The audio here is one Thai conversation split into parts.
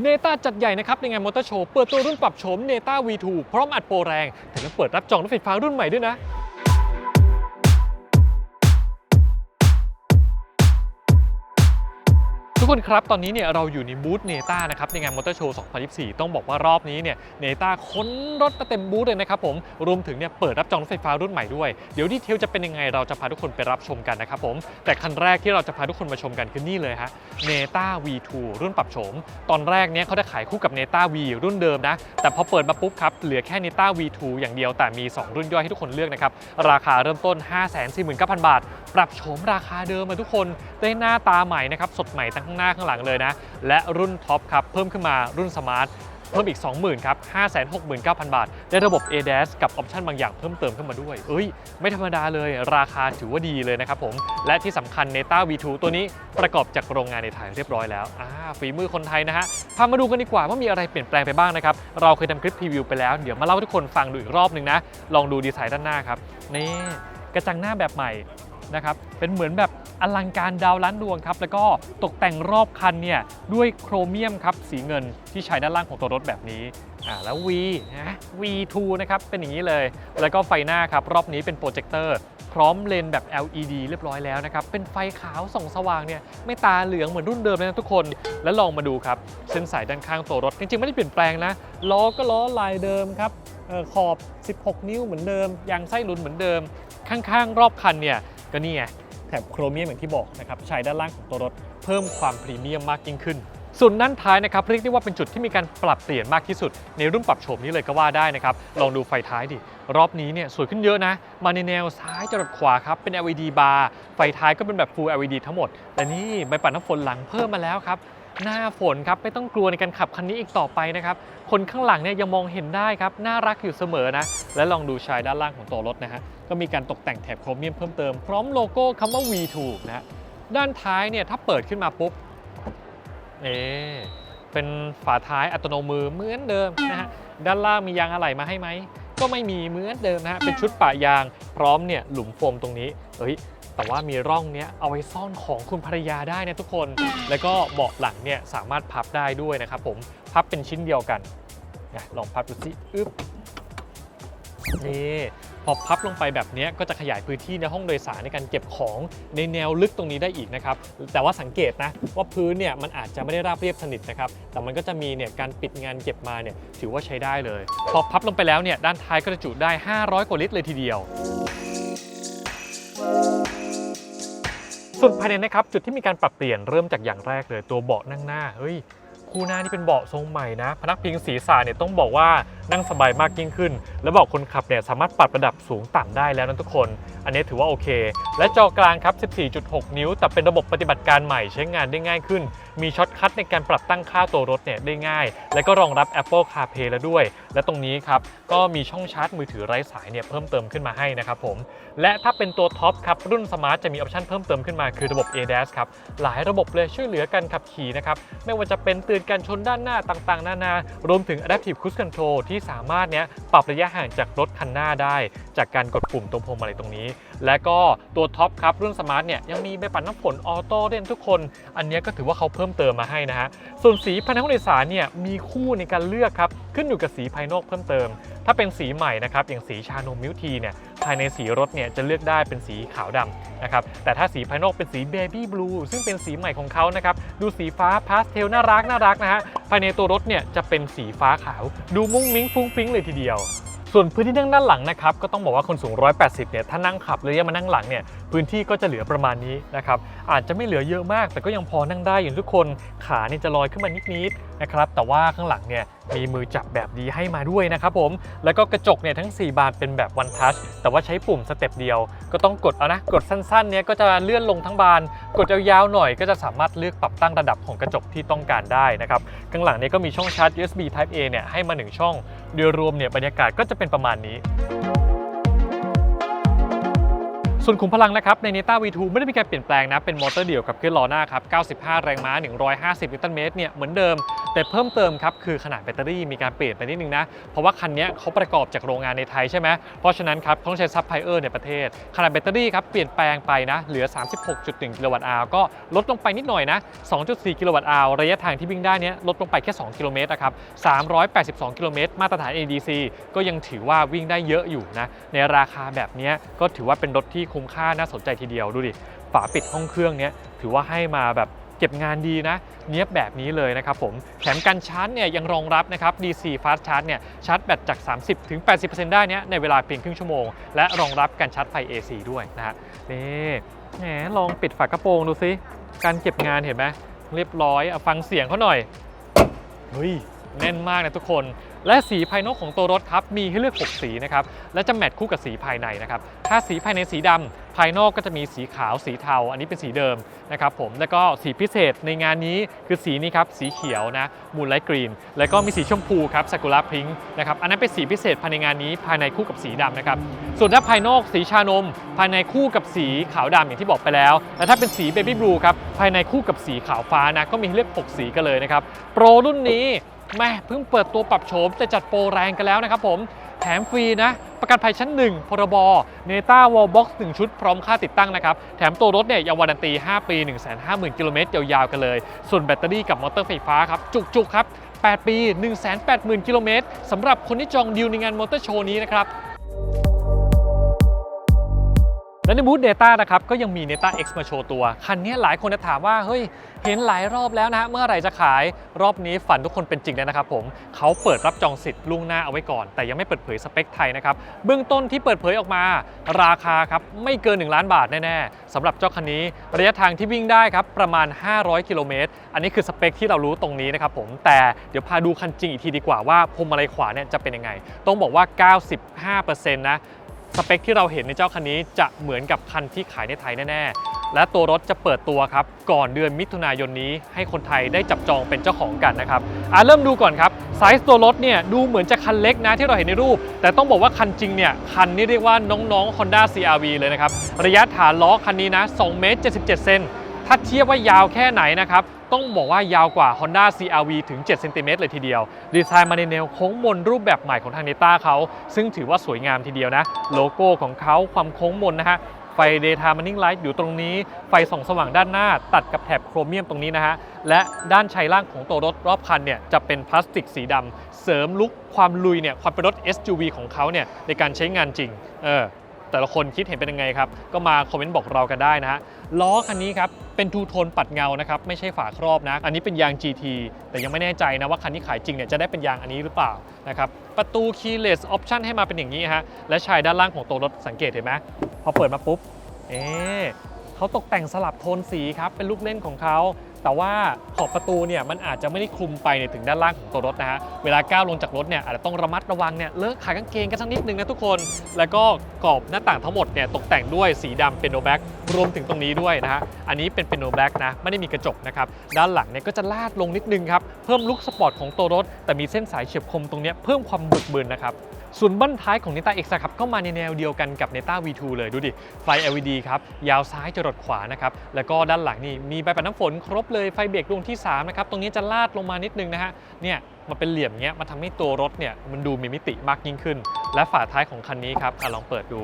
เนต้าจัดใหญ่นะครับในงานมอเตอร์โชว์เปิดตัวรุ่นปรับโฉมเนต้า V2 พร้อมอัดโปรแรงแถมยังเปิดรับจองรถไฟฟ้ารุ่นใหม่ด้วยนะ ทุกคนครับ ตอนนี้เนี่ยเราอยู่ในบูธเนต้านะครับในงานมอเตอร์โชว์ 2024 ต้องบอกว่ารอบนี้เนี่ยเนต้าค้นรถมาเต็มบูธเลยนะครับผมรวมถึงเนี่ยเปิดรับจองรถไฟฟ้ารุ่นใหม่ด้วย เดี๋ยวดีเทลจะเป็นยังไงเราจะพาทุกคนไปรับชมกันนะครับผมแต่คันแรกที่เราจะพาทุกคนมาชมกันคือนี่เลยฮะเนต้า V2 รุ่นปรับโฉมตอนแรกเนี่ยเขาจะขายคู่กับเนต้า V รุ่นเดิมนะแต่พอเปิดมาปุ๊บครับเหลือแค่เนต้า V2 อย่างเดียวแต่มี 2 รุ่นย่อยให้ทุกคนเลือกนะครับราคาเริ่มต้น 549,000 บาท ปรับโฉมราคาเดิมมาทุกคนได้หน้าตาใหม่นะครับสดใหม่ทั้งางหน้าข้างหลังเลยนะ และรุ่นท็อปครับเพิ่มขึ้นมารุ่นสมาร์ทเพิ่มอีก 20,000ครับ569,000 บาท ได้ระบบ ADAS กับออปชันบางอย่างเพิ่มเติมขึ้นมาด้วย เอ้ย ไม่ธรรมดาเลย ราคาถือว่าดีเลยนะครับผม และที่สำคัญ Neta V2 ตัวนี้ประกอบจากโรงงานในไทยเรียบร้อยแล้ว อ่า ฝีมือคนไทยนะฮะ พามาดูกันดีกว่าว่ามีอะไรเปลี่ยนแปลงไปบ้างนะครับ เราเคยทำคลิปพรีวิวไปแล้ว เดี๋ยวมาเล่าให้ทุกคนฟังดูอีกรอบหนึ่งนะ ลองดูดีไซน์ด้านหน้าครับ นี่ กระจังหน้าแบบใหม่ นะครับเป็นเหมือนแบบอลังการดาวล้านดวงครับแล้วก็ตกแต่งรอบคันเนี่ยด้วยโครเมียมครับสีเงินที่ใช้ด้านล่างของตัวรถแบบนี้อ่าแล้ว V นะ V2 นะครับเป็นอย่างนี้เลย แล้วก็ไฟหน้าครับรอบนี้เป็นโปรเจคเตอร์พร้อมเลนแบบ LED เรียบร้อยแล้วนะครับ เป็นไฟขาวส่องสว่างเนี่ยไม่ตาเหลืองเหมือนรุ่นเดิมเลยนะทุกคน แล้วลองมาดูครับ เส้นสายด้านข้างตัวรถ จริงๆ ไม่ได้เปลี่ยนแปลงนะ ล้อก็ล้อลายเดิมครับออขอบ 16 นิ้วเหมือนเดิม ยางไส้หลุนเหมือนเดิม ข้างๆ รอบคันเนี่ย ก็นี่ไงแถบโครเมียมอย่างที่บอกนะครับใช้ด้านล่างของตัวรถเพิ่มความพรีเมียมมากยิ่งขึ้นส่วนด้านท้ายนะครับเรียกได้ว่าเป็นจุดที่มีการปรับเปลี่ยนมากที่สุด ในรุ่นปรับโฉมนี้เลยก็ว่าได้นะครับ ลองดูไฟท้ายดิ รอบนี้เนี่ยสวยขึ้นเยอะนะ มาในแนวซ้ายจรดขวาครับ เป็น LED บาร์ไฟท้ายก็เป็นแบบ Full LED ทั้งหมด แต่นี่ใบปัดน้ำฝนหลังเพิ่มมาแล้วครับ หน้าฝนครับไม่ต้องกลัวในการขับคันนี้อีกต่อไปนะครับ คนข้างหลังเนี่ยยังมองเห็นได้ครับ น่ารักอยู่เสมอนะ และลองดูชายด้านล่างของตัวรถนะฮะ ก็มีการตกแต่งแถบโครเมียมเพิ่มเติมพร้อมโลโก้คำว่า V2 นะฮะ ด้านท้ายเนี่ยถ้าเปิดขึ้นมาปุ๊บเอ๊เป็นฝาท้ายอัตโนมือเหมือนเดิมนะฮะ ด้านล่างมียางอะไหล่มาให้ไหม ก็ไม่มีเหมือนเดิมนะฮะ เป็นชุดปะยางพร้อมเนี่ยหลุมโฟมตรงนี้ เฮ้ย แต่ว่ามีร่องเนี้ยเอาไว้ซ่อนของคุณภรรยาได้นะทุกคน แล้วก็เบาะหลังเนี่ยสามารถพับได้ด้วยนะครับผมพับเป็นชิ้นเดียวกันนะลองพับดูสิอึ๊บนี่พอพับลงไปแบบนี้ก็จะขยายพื้นที่ในห้องโดยสารในการเก็บของในแนวลึกตรงนี้ได้อีกนะครับ แต่ว่าสังเกตนะว่าพื้นเนี่ยมันอาจจะไม่ได้ราบเรียบสนิทนะครับ แต่มันก็จะมีเนี่ยการปิดงานเก็บมาเนี่ยถือว่าใช้ได้เลย พอพับลงไปแล้วเนี่ยด้านท้ายก็จะจุได้ 500 กว่าลิตรเลยทีเดียว ส่วนภายในนะครับจุดที่มีการปรับเปลี่ยนเริ่มจากอย่างแรกเลยตัวเบาะนั่งหน้าเฮ้ยคู่หน้านี่เป็นเบาะทรงใหม่นะ พนักพิงศีรษะเนี่ยต้องบอกว่านั่งสบายมากยิ่งขึ้น และเบาะคนขับเนี่ยสามารถปรับระดับสูงต่ำได้แล้วนะทุกคน อันนี้ถือว่าโอเค และจอกลางครับ 14.6 นิ้ว แต่เป็นระบบปฏิบัติการใหม่ใช้งานได้ง่ายขึ้น มีช็อตคัทในการปรับตั้งค่าตัวรถเนี่ยได้ง่าย และก็รองรับ Apple CarPlay แล้วด้วย และตรงนี้ครับก็มีช่องชาร์จมือถือไร้สายเนี่ยเพิ่มเติมขึ้นมาให้นะครับผมและถ้าเป็นตัวท็อปครับรุ่นสมาร์ทจะมีออปชันเพิ่มเติมขึ้นมาคือระบบ ADAS ครับหลายระบบเลยช่วยเหลือการขับขี่นะครับไม่ว่าจะเป็นเตือนการชนด้านหน้าต่างๆ นานารวมถึง Adaptive Cruise Control ที่สามารถเนี้ยปรับระยะห่างจากรถคันหน้าได้ จากการกดปุ่มตรงพวงมาลัยตรงนี้ และก็ตัวท็อปครับรุ่นสมาร์ทเนี่ยยังมีใบปัดน้ำฝนออโต้ด้วยนทุกคน อันนี้ก็ถือว่าเขาเพิ่มเติมมาให้นะฮะส่วนสีภายในห้องโดยสารเนี่ยมีคู่ในการเลือกครับขึ้นอยู่กับสีภายนอกเพิ่มเติม ถ้าเป็นสีใหม่นะครับอย่างสีชานมมิวทีเนี่ยภายในสีรถเนี่ยจะเลือกได้เป็นสีขาวดำนะครับแต่ถ้าสีภายนอกเป็นสีเบบี้บลูซึ่งเป็นสีใหม่ของเขานะครับดูสีฟ้าพาสเทลน่ารักน่ารักนะฮะภายในตัวรถเนี่ยจะเป็นสีฟ้าขาว ดูมุ้งมิ้งฟุ้งฟิ้งเลยทีเดียว ส่วนพื้นที่นั่งด้านหลังนะครับก็ต้องบอกว่าคนสูง 180 เนี่ยถ้านั่งขับเลยมานั่งหลังเนี่ยพื้นที่ก็จะเหลือประมาณนี้นะครับอาจจะไม่เหลือเยอะมาก แต่ก็ยังพอนั่งได้อยู่ทุกคนขาเนี่ยจะลอยขึ้นมานิดๆนะครับแต่ว่าข้างหลังเนี่ยมีมือจับแบบดีให้มาด้วยนะครับผมแล้วก็กระจกเนี่ยทั้ง 4 บานเป็นแบบ one touch แต่ว่าใช้ปุ่มสเต็ปเดียว ก็ต้องกดเอานะกดสั้นๆเนี่ยก็จะเลื่อนลงทั้งบาน กดยาวๆหน่อยก็จะสามารถเลือกปรับตั้งระดับของกระจกที่ต้องการได้นะครับข้างหลังเนี่ยก็มีช่องชาร์จ USB Type A เนี่ยให้มาหนึ่งช่อง โดยรวมเนี่ยบรรยากาศก็จะเป็นประมาณนี้ ส่วนขุมพลังนะครับใน Neta V2 ไม่ได้มีการเปลี่ยนแปลงนะ เป็นมอเตอร์เดี่ยวกับเครื่องล้อหน้าครับ 95 แรงม้า 150 นิวตันเมตรเนี่ยเหมือนเดิม แต่เพิ่มเติมครับคือขนาดแบตเตอรี่มีการเปลี่ยนไปนิดนึงนะ เพราะว่าคันนี้เขาประกอบจากโรงงานในไทยใช่ไหมเพราะฉะนั้นครับต้องใช้ซัพพลายเออร์ในประเทศ ขนาดแบตเตอรี่ครับเปลี่ยนแปลงไปนะเหลือ 36.1 กิโลวัตต์อาวก็ลดลงไปนิดหน่อยนะ 2.4 กิโลวัตต์อาวระยะทางที่วิ่งได้เนี้ยลดลงไปแค่ 2 กิโลเมตรนะครับ 382 กิโลเมตรมาตรฐาน ADC ก็ยังถือว่าวิ่งได้เยอะอยู่นะในราคาแบบนี้ก็ถือว่าเป็นรถที่คุ้มค่าน่าสนใจทีเดียวดูดิฝาปิดห้องเครื่องเนี้ยถือว่าให้มาแบบเก็บงานดีนะเนียบแบบนี้เลยนะครับผมแถมการชาร์จเนี่ยยังรองรับนะครับ DC Fast Charge เนี่ยชาร์จแบตจาก 30ถึง80%ได้เนี้ยในเวลาเพียงครึ่งชั่วโมง และรองรับการชาร์จไฟ AC ด้วยนะฮะนี่แหมลองปิดฝากระโปรงดูซิการเก็บงานเห็นไหมเรียบร้อยเอาฟังเสียงเขาหน่อยเฮ้ยแน่นมากนะทุกคน และสีภายนอกของตัวรถครับมีให้เลือก 6 สีนะครับและจะแมทคู่กับสีภายในนะครับถ้าสีภายในสีดำภายนอกก็จะมีสีขาวสีเทา อันนี้เป็นสีเดิมนะครับผมแล้วก็สีพิเศษในงานนี้คือสีนี้ครับสีเขียวนะมูนไลท์กรีน แล้วก็มีสีชมพูครับซากุระพิงค์นะครับอันนั้นเป็นสีพิเศษภายในงานนี้ภายในคู่กับสีดำนะครับส่วนถ้าภายนอกสีชานม ภายในคู่กับสีขาวดำอย่างที่บอกไปแล้วและถ้าเป็นสีเบบี้บลูครับภายในคู่กับสีขาวฟ้านะก็มีให้เลือก 6 สีกันเลยนะครับโปรรุ่นนี้ แม่เพิ่งเปิดตัวปรับโฉมจะจัดโปรแรงกันแล้วนะครับผม แถมฟรีนะ ประกันภัยชั้น 1 พรบเนต้าวอลบ็อกซ์1ชุดพร้อมค่าติดตั้งนะครับ แถมตัวรถเนี่ยยังวารันตี 5 ปี 150,000 กิโลเมตรยาวๆกันเลย ส่วนแบตเตอรี่กับมอเตอร์ไฟฟ้าครับ จุกๆ ครับ 8 ปี 180,000 กิโลเมตรสำหรับคนที่จองดีลในงานมอเตอร์โชว์นี้นะครับ และในบูธ Data นะครับก็ยังมี Neta X มาโชว์ตัว คันนี้หลายคนจะถามว่า เฮ้ย เห็นหลายรอบแล้วนะฮะเมื่อไหร่จะขายรอบนี้ฝันทุกคนเป็นจริงแล้วนะครับผมเขาเปิดรับจองสิทธิ์ล่วงหน้าเอาไว้ก่อน แต่ยังไม่เปิดเผยสเปคไทยนะครับเบื้องต้นที่เปิดเผยออกมา ราคาครับไม่เกิน 1 ล้านบาทแน่ๆสำหรับเจ้าคันนี้ระยะทางที่วิ่งได้ครับประมาณ 500 กิโลเมตรอันนี้คือสเปคที่เรารู้ตรงนี้นะครับผมแต่เดี๋ยวพาดูคันจริงอีกทีดีกว่าว่าพวงมาลัยขวาเนี่ยจะเป็นยังไง ต้องบอกว่า 95%นะ สเปคที่เราเห็นในเจ้าคันนี้จะเหมือนกับคันที่ขายในไทยแน่ ๆ และตัวรถจะเปิดตัวครับ ก่อนเดือนมิถุนายนนี้ให้คนไทยได้จับจองเป็นเจ้าของกันนะครับอะเริ่มดูก่อนครับไซส์ตัวรถเนี่ยดูเหมือนจะคันเล็กนะที่เราเห็นในรูป แต่ต้องบอกว่าคันจริงเนี่ยคันนี้เรียกว่าน้องๆ Honda CRV เลยนะครับระยะฐานล้อคันนี้นะ2เมตร77เซนถ้าเทียบว่ายาวแค่ไหนนะครับ ต้องบอกว่ายาวกว่า Honda CRV ถึง 7 เซนติเมตรเลยทีเดียว ดีไซน์มาในแนวโค้งมนรูปแบบใหม่ของทางเนต้าเขา ซึ่งถือว่าสวยงามทีเดียวนะ โลโก้ของเขาความโค้งมนนะฮะไฟ Daytime Running Light อยู่ตรงนี้ ไฟส่องสว่างด้านหน้าตัดกับแถบโครเมียมตรงนี้นะฮะ และด้านชายล่างของตัวรถรอบคันเนี่ยจะเป็นพลาสติกสีดำเสริมลุคความลุยเนี่ยความเป็นรถ SUV ของเขาเนี่ยในการใช้งานจริง เออ แต่ละคนคิดเห็นเป็นยังไงครับ ก็มาคอมเมนต์บอกเรากันได้นะฮะ ล้อคันนี้ครับ เป็นทูโทนปัดเงานะครับ ไม่ใช่ฝาครอบนะ อันนี้เป็นยาง GT แต่ยังไม่แน่ใจนะว่าคันที่ขายจริงเนี่ยจะได้เป็นยางอันนี้หรือเปล่านะครับ ประตู keyless option ให้มาเป็นอย่างนี้ฮะ และชายด้านล่างของตัวรถสังเกตเห็นไหมพอเปิดมาปุ๊บ เอ๊เขาตกแต่งสลับโทนสีครับ เป็นลูกเล่นของเขา แต่ว่าขอบประตูเนี่ยมันอาจจะไม่ได้คลุมไปถึงด้านล่างของตัวรถนะฮะเวลาก้าวลงจากรถเนี่ยอาจจะต้องระมัดระวังเนี่ยเลอะขายกางเกงกันสักนิดนึงนะทุกคน แล้วก็กรอบหน้าต่างทั้งหมดเนี่ยตกแต่งด้วยสีดำเป็นโนแบ็กรวมถึงตรงนี้ด้วยนะฮะอันนี้เป็นเป็นโนแบ็กนะไม่ได้มีกระจกนะครับด้านหลังเนี่ยก็จะลาดลงนิดนึงครับเพิ่มลุคสปอร์ตของตัวรถ แต่มีเส้นสายเฉียบคมตรงเนี้ยเพิ่มความบึกบึนนะครับ ส่วนบั้นท้ายของ Neta X ครับก็มาในแนวเดียวกันกับ Neta V2 เลยดูดิ ไฟ LED ครับ ยาวซ้ายจรดขวานะครับแล้วก็ด้านหลังนี่มีใบปัดน้ำฝนครบเลยไฟเบรกดวงที่3นะครับตรงนี้จะลาดลงมานิดนึงนะฮะเนี่ยมันเป็นเหลี่ยมเงี้ยมันทำให้ตัวรถเนี่ยมันดูมีมิติมากยิ่งขึ้น และฝาท้ายของคันนี้ครับอลองเปิดดู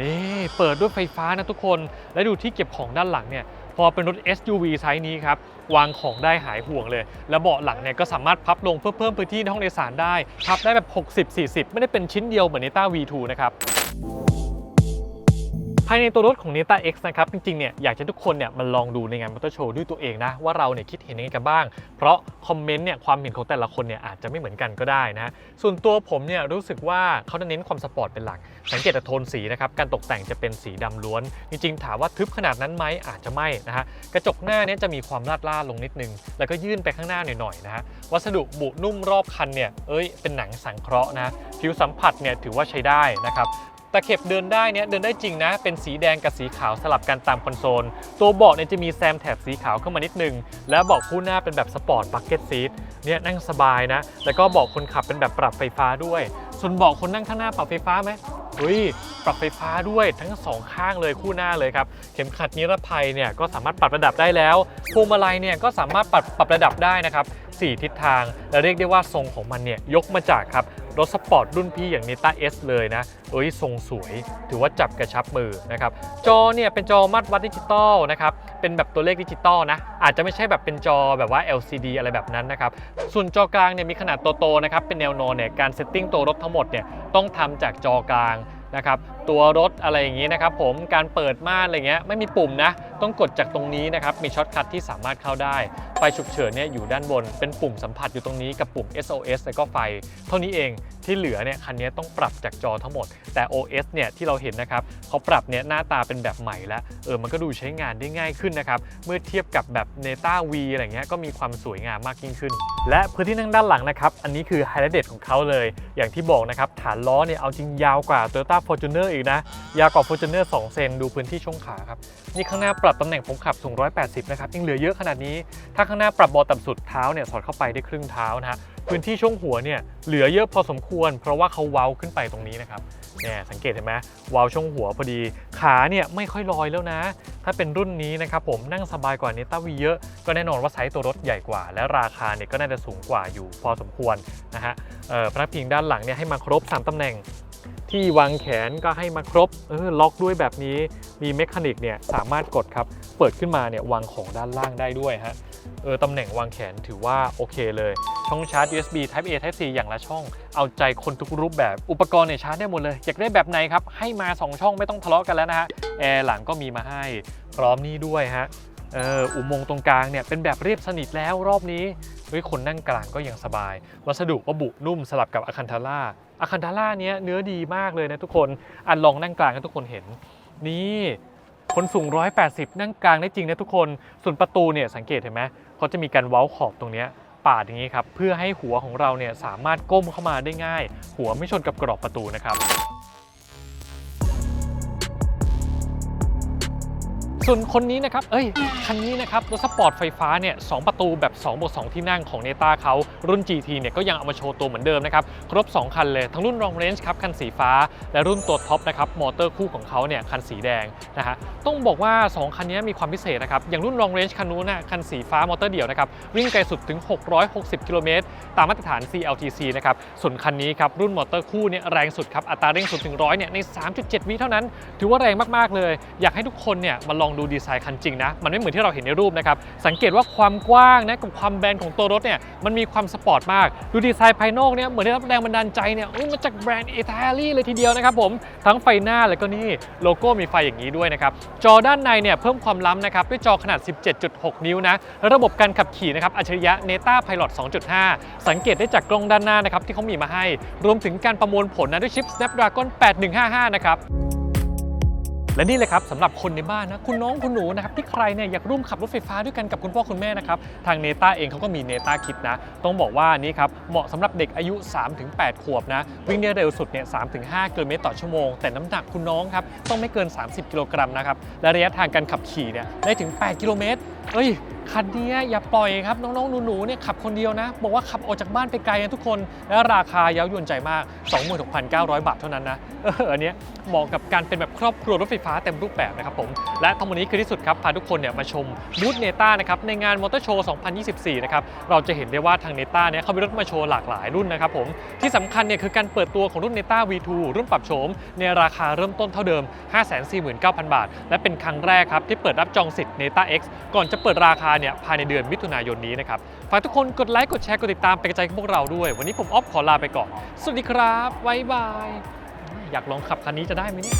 นี่เปิดด้วยไฟฟ้านะทุกคน และดูที่เก็บของด้านหลังเนี่ย อเป็นรถ SUV ไซส์นี้ครับ วางของได้หายห่วงเลย แล้วเบาะหลังเนี่ยก็สามารถพับลงเพื่อเพิ่มพื้นที่ในห้องโดยสารได้ พับได้แบบ 60-40 ไม่ได้เป็นชิ้นเดียวเหมือนในต้า V2 นะครับ ภายในตัวรถของ Neta X นะครับ จริงๆ เนี่ยอยากจะทุกคนเนี่ยมาลองดูในงานมอเตอร์โชว์ด้วยตัวเองนะ ว่าเราเนี่ยคิดเห็นยังไงกันบ้าง เพราะคอมเมนต์เนี่ยความเห็นของแต่ละคนเนี่ยอาจจะไม่เหมือนกันก็ได้นะ ส่วนตัวผมเนี่ยรู้สึกว่าเขาเน้นความสปอร์ตเป็นหลัก สังเกตจากโทนสีนะครับ การตกแต่งจะเป็นสีดำล้วน จริงๆ ถามว่าทึบขนาดนั้นไหมอาจจะไม่นะฮะกระจกหน้าเนี่ยจะมีความลาดล่าลงนิดนึง แล้วก็ยื่นไปข้างหน้าหน่อยๆนะฮะวัสดุบุนุ่มรอบคันเนี่ยเอ้ยเป็นหนังสังเคราะห์นะผิวสัมผัสเนี่ยถือว่าใช้ได้นะครับ ตะเข็บเดินได้เนี่ยเดินได้จริงนะ เป็นสีแดงกับสีขาวสลับกันตามคอนโซล ตัวเบาะเนี่ยจะมีแซมแถบสีขาวเข้ามานิดนึง แล้วเบาะคู่หน้าเป็นแบบสปอร์ตบักเก็ตซีทเนี่ยนั่งสบายนะ แล้วก็เบาะคนขับเป็นแบบปรับไฟฟ้าด้วย ส่วนเบาะคนนั่งข้างหน้าปรับไฟฟ้าไหมเฮ้ยปรับไฟฟ้าด้วยทั้งสองข้างเลยคู่หน้าเลยครับ เข็มขัดนิรภัยเนี่ยก็สามารถปรับระดับได้แล้ว พวงมาลัยเนี่ยก็สามารถปรับปรับระดับได้นะครับ4ทิศทางและเรียกได้ว่าทรงของมันเนี่ยยกมาจากครับรถสปอร์ตรุ่นพี่อย่าง n e t a S เลยนะ เอ้ยทรงสวย ถือว่าจับกระชับมือนะครับ จอเนี่ยเป็นจอมัดวัดดิจิตอลนะครับ เป็นแบบตัวเลขดิจิตอลนะ อาจจะไม่ใช่แบบเป็นจอแบบว่า LCD อะไรแบบนั้นนะครับ ส่วนจอกลางเนี่ยมีขนาดโตๆนะครับ เป็นแนวนอนเนี่ยการเซตติ้งตัวรถทั้งหมดเนี่ยต้องทำจากจอกลางนะครับ ตัวรถอะไรอย่างนี้นะครับผม การเปิดม่านอะไรเงี้ยไม่มีปุ่มนะ ต้องกดจากตรงนี้นะครับ มีช็อตคัทที่สามารถเข้าได้ ไฟฉุกเฉินเนี่ยอยู่ด้านบน เป็นปุ่มสัมผัสอยู่ตรงนี้กับปุ่ม SOS แล้วก็ไฟ เท่านี้เองที่เหลือเนี่ยคันนี้ต้องปรับจากจอทั้งหมด แต่ OS เนี่ยที่เราเห็นนะครับเขาปรับเนี่ยหน้าตาเป็นแบบใหม่แล้วเออมันก็ดูใช้งานได้ง่ายขึ้นนะครับเมื่อเทียบกับแบบ Neta V อะไรเงี้ยก็มีความสวยงามมากยิ่งขึ้น และพื้นที่นั่งด้านหลังนะครับอันนี้คือไฮไลท์เด็ดของเขาเลย อย่างที่บอกนะครับฐานล้อเนี่ยเอาจริงยาวกว่า Toyota Fortuner อีกนะยาวกว่า Fortuner 2 เซนดูพื้นที่ช่วงขาครับนี่ข้างหน้าปรับตำแหน่งผมขับสูง 180 นะครับยังเหลือเยอะขนาดนี้ ถ้าข้างหน้าปรับเบาะต่ำสุดเท้าเนี่ยสอดเข้าไปได้ครึ่งเท้านะฮะพื้นที่ช่วงหัวเนี่ยเหลือเยอะพอสมควร เพราะว่าเขาเว้าขึ้นไปตรงนี้นะครับเนี่ยสังเกตเห็นไหมเว้าช่วงหัวพอดี ขาเนี่ยไม่ค่อยลอยแล้วนะ ถ้าเป็นรุ่นนี้นะครับผมนั่งสบายกว่าเนต้าวีเยอะ ก็แน่นอนว่าไซส์ตัวรถใหญ่กว่า และราคาเนี่ยก็น่าจะสูงกว่าอยู่พอสมควรนะฮะพนักพิงด้านหลังเนี่ยให้มาครบ 3ตำแหน่ง ที่วางแขนก็ให้มาครบเออล็อกด้วยแบบนี้มีเมคานิกเนี่ยสามารถกดครับ เปิดขึ้นมาเนี่ยวางของด้านล่างได้ด้วยฮะเออตำแหน่งวางแขนถือว่าโอเคเลย ช่องชาร์จ USB Type A Type C อย่างละช่อง เอาใจคนทุกรูปแบบ อุปกรณ์เนี่ยชาร์จได้หมดเลย อยากได้แบบไหนครับ ให้มา 2 ช่องไม่ต้องทะเลาะกันแล้วนะฮะ แอร์หลังก็มีมาให้ พร้อมนี่ด้วยฮะ เอออุโมงค์ตรงกลางเนี่ยเป็นแบบเรียบสนิทแล้วรอบนี้ เฮ้ยคนนั่งกลางก็ยังสบาย วัสดุก็บุนุ่มสลับกับอะคันทาร่าอะคันทาร่าเนี้ยเนื้อดีมากเลยนะทุกคนอันลองนั่งกลางให้ทุกคนเห็น นี่คนสูง 180 นั่งกลางได้จริงนะทุกคน ส่วนประตูเนี่ยสังเกตเห็นไหมเขาจะมีการเว้าขอบตรงเนี้ยปาดอย่างนี้ครับ เพื่อให้หัวของเราเนี่ยสามารถก้มเข้ามาได้ง่าย หัวไม่ชนกับกรอบประตูนะครับ ส่วนคนนี้นะครับ เอ้ย คันนี้นะครับรถสปอร์ตไฟฟ้าเนี่ยสประตูแบบ2บวก2ที่นั่งของเนต้าเขารุ่น GT เนี่ยก็ยังเอามาโชว์ตัวเหมือนเดิมนะครับ ครบ 2 คันเลย ทั้งรุ่น Long Range ครับ คันสีฟ้า และรุ่นตัวท็อปนะครับ มอเตอร์คู่ของเขาเนี่ยคันสีแดงนะฮะ ต้องบอกว่า 2 คันนี้มีความพิเศษนะครับ อย่างรุ่น Long Range คันนู้นนะคันสีฟ้ามอเตอร์เดี่ยวนะครับ วิ่งไกลสุดถึง 660 กิโลเมตร ตามมาตรฐาน CLTC นะครับ ส่วนคันนี้ครับรุ่นมอเตอร์คู่เนี่ยแรงสุดครับ อัตราเร่งสุดถึงร้อยเนี่ยใน 3.7 วิเท่านั้น ถือว่าแรงมากๆเลย อยากให้ทุกคนเนี่ยมาลองดูดูดีไซน์คันจริงนะ มันไม่เหมือนที่เราเห็นในรูปนะครับ สังเกตว่าความกว้างนะกับความแบนของตัวรถเนี่ยมันมีความสปอร์ตมาก ดูดีไซน์ภายนอกเนี่ยเหมือนได้รับแรงบันดาลใจเนี่ยอุ๊ยมาจากแบรนด์อิตาลีเลยทีเดียวนะครับผมทั้งไฟหน้าแล้วก็นี่โลโก้มีไฟอย่างนี้ด้วยนะครับจอด้านในเนี่ยเพิ่มความล้ำนะครับด้วยจอขนาด 17.6 นิ้วนะระบบการขับขี่นะครับอัจฉริยะ Neta Pilot 2.5 สังเกตได้จากกล้องด้านหน้านะครับที่เขามีมาให้ รวมถึงการประมวลผลนะด้วยชิป Snapdragon 8155 นะครับ และนี่เลยครับสำหรับคนในบ้านนะคุณน้องคุณหนูนะครับที่ใครเนี่ยอยากร่วมขับรถไฟฟ้าด้วยกันกับคุณพ่อคุณแม่นะครับทางเนต้าเองเขาก็มีเนต้าคิดนะ ต้องบอกว่านี่ครับเหมาะสำหรับเด็กอายุ 3-8 ขวบนะ วิ่งได้เร็วสุดเนี่ย3-5 กิโลเมตรต่อชั่วโมง แต่น้ำหนักคุณน้องครับต้องไม่เกิน 30 กิโลกรัมนะครับและระยะทางการขับขี่เนี่ยได้ถึง 8 กิโลเมตร เอ้ยคันนี้อย่าปล่อยครับน้องๆหนูๆเนี่ยขับคนเดียวนะ บอกว่าขับออกจากบ้านไปไกลนะทุกคน และราคาเย้ายวนใจมาก 26,900 บาทเท่านั้นนะเอออันเนี้ยเหมาะกับการเป็นแบบครอบครัวรถไฟฟ้าเต็มรูปแบบนะครับผม และทั้งหมดนี้คือที่สุดครับ พาทุกคนเนี่ยมาชมบูธเนต้านะครับในงานมอเตอร์โชว์2024 นะครับ เราจะเห็นได้ว่าทางเนต้าเนี่ยเขามีรถมาโชว์หลากหลายรุ่นนะครับผมที่สำคัญเนี่ยคือการเปิดตัวของรุ่นเนต้า V2 รุ่นปรับโฉมในราคาเริ่มต้นเท่าเดิม 549,000 บาท และเป็นครั้งแรกครับที่เปิดรับจองสิทธิ์ Neta X ก่อนจะเปิดราคาเนี่ยภายในเดือนมิถุนายนนี้นะครับ ฝากทุกคนกดไลค์ กดแชร์ กดติดตามเป็นกำลังใจให้พวกเราด้วย วันนี้ผมออฟขอลาไปก่อน สวัสดีครับ บ๊ายบาย อยากลองขับคันนี้จะได้ไหมเนี่ย